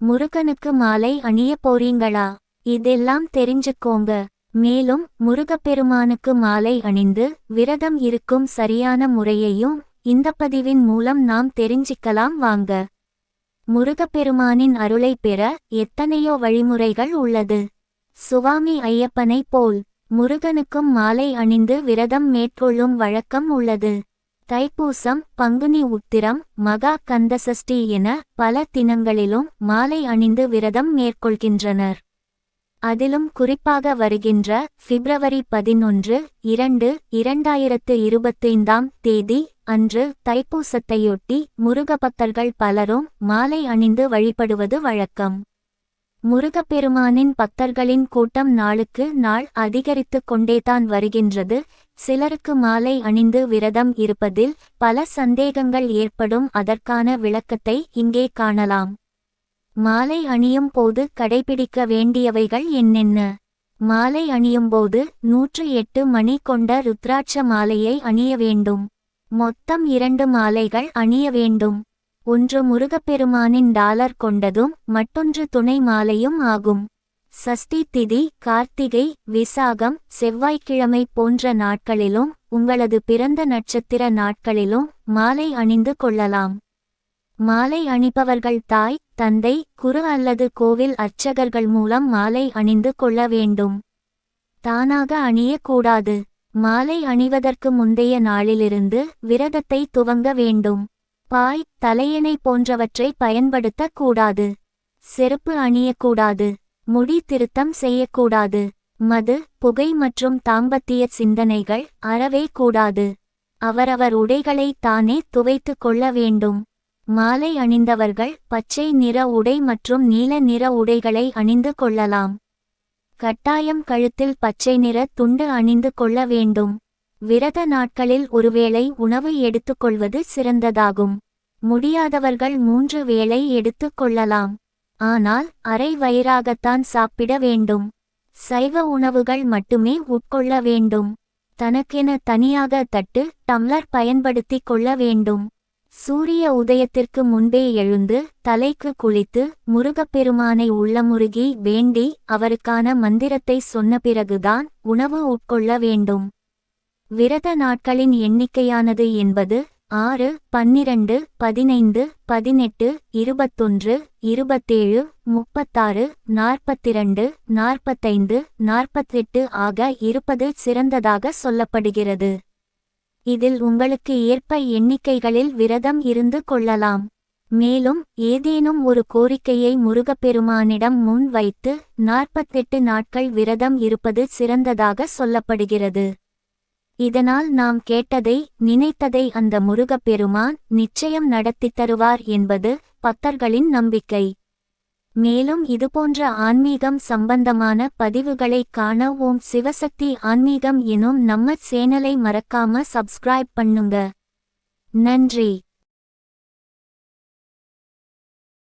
முருகனுக்கு மாலை அணிய போறீங்களா? இதெல்லாம் தெரிஞ்சுக்கோங்க. மேலும் முருகப்பெருமானுக்கு மாலை அணிந்து விரதம் இருக்கும் சரியான முறையையும் இந்த பதிவின் மூலம் நாம் தெரிஞ்சிக்கலாம் வாங்க. முருகப்பெருமானின் அருளை பெற எத்தனையோ வழிமுறைகள் உள்ளது. சுவாமி ஐயப்பனை போல் முருகனுக்கும் மாலை அணிந்து விரதம் மேற்கொள்ளும் வழக்கம் உள்ளது. தைப்பூசம் பங்குனி உத்திரம் மகா கந்தசஷ்டி என பல தினங்களிலும் மாலை அணிந்து விரதம் மேற்கொள்கின்றனர். அதிலும் குறிப்பாக வருகின்ற பிப்ரவரி பதினொன்று இரண்டு இரண்டாயிரத்து இருபத்தைந்தாம் தேதி அன்று தைப்பூசத்தையொட்டி முருகபக்தர்கள் பலரும் மாலை அணிந்து வழிபடுவது வழக்கம். முருகப்பெருமானின் பக்தர்களின் கூட்டம் நாளுக்கு நாள் அதிகரித்து கொண்டேதான் வருகின்றது. சிலருக்கு மாலை அணிந்து விரதம் இருப்பதில் பல சந்தேகங்கள் ஏற்படும். அதற்கான விளக்கத்தை இங்கே காணலாம். மாலை அணியும் போது கடைபிடிக்க வேண்டியவைகள் என்னென்ன? மாலை அணியும் போது நூற்று எட்டு மணி கொண்ட ருத்ராட்ச மாலையை அணிய வேண்டும். மொத்தம் இரண்டு மாலைகள் அணிய வேண்டும். ஒன்று முருகப்பெருமானின் டாலர் கொண்டதும் மற்றொன்று துணை மாலையும் ஆகும். சஷ்டி திதி கார்த்திகை விசாகம் செவ்வாய்க்கிழமை போன்ற நாட்களிலும் உங்களது பிறந்த நட்சத்திர நாட்களிலும் மாலை அணிந்து கொள்ளலாம். மாலை அணிபவர்கள் தாய் தந்தை குரு அல்லது கோவில் அர்ச்சகர்கள் மூலம் மாலை அணிந்து கொள்ள வேண்டும். தானாக அணியக்கூடாது. மாலை அணிவதற்கு முந்தைய நாளிலிருந்து விரதத்தை துவங்க வேண்டும். பாய் தலையணை போன்றவற்றை பயன்படுத்தக்கூடாது செருப்பு அணியக்கூடாது. முடி திருத்தம் செய்யக்கூடாது. மது புகை மற்றும் தாம்பத்திய சிந்தனைகள் அறவே கூடாது. அவரவர் உடைகளை தானே துவைத்து கொள்ள வேண்டும். மாலை அணிந்தவர்கள் பச்சை நிற உடை மற்றும் நீல நிற உடைகளை அணிந்து கொள்ளலாம். கட்டாயம் கழுத்தில் பச்சை நிற துண்டு அணிந்து கொள்ள வேண்டும். விரத நாட்களில் ஒருவேளை உணவு எடுத்துக்கொள்வது சிறந்ததாகும். முடியாதவர்கள் மூன்று வேளை எடுத்துக் கொள்ளலாம். ஆனால் அரை வயிறாகத்தான் சாப்பிட வேண்டும். சைவ உணவுகள் மட்டுமே உட்கொள்ள வேண்டும். தனக்கென தனியாக தட்டு டம்ளர் பயன்படுத்திக் கொள்ள வேண்டும். சூரிய உதயத்திற்கு முன்பே எழுந்து தலைக்கு குளித்து முருகப்பெருமானை உள்ளமுருகி வேண்டி அவருக்கான மந்திரத்தை சொன்ன பிறகுதான் உணவு உட்கொள்ள வேண்டும். விரத நாட்களின் எண்ணிக்கையானது என்பது ஆறு பன்னிரண்டு பதினைந்து பதினெட்டு இருபத்தொன்று இருபத்தேழு முப்பத்தாறு நாற்பத்திரண்டு நாற்பத்தைந்து நாற்பத்தெட்டு ஆக இருப்பது சிறந்ததாக சொல்லப்படுகிறது. இதில் உங்களுக்கு ஏற்ப எண்ணிக்கைகளில் விரதம் இருந்து கொள்ளலாம். மேலும் ஏதேனும் ஒரு கோரிக்கையை முருகப்பெருமானிடம் முன் வைத்து நாற்பத்தெட்டு நாட்கள் விரதம் இருப்பது சிறந்ததாக சொல்லப்படுகிறது. இதனால் நாம் கேட்டதை நினைத்ததை அந்த முருகப்பெருமான் நிச்சயம் நடத்தித் தருவார் என்பது பக்தர்களின் நம்பிக்கை. மேலும் இதுபோன்ற ஆன்மீகம் சம்பந்தமான பதிவுகளை காண ஓம் சிவசக்தி ஆன்மீகம் எனும் நம்ம சேனலை மறக்காம சப்ஸ்கிரைப் பண்ணுங்க. நன்றி.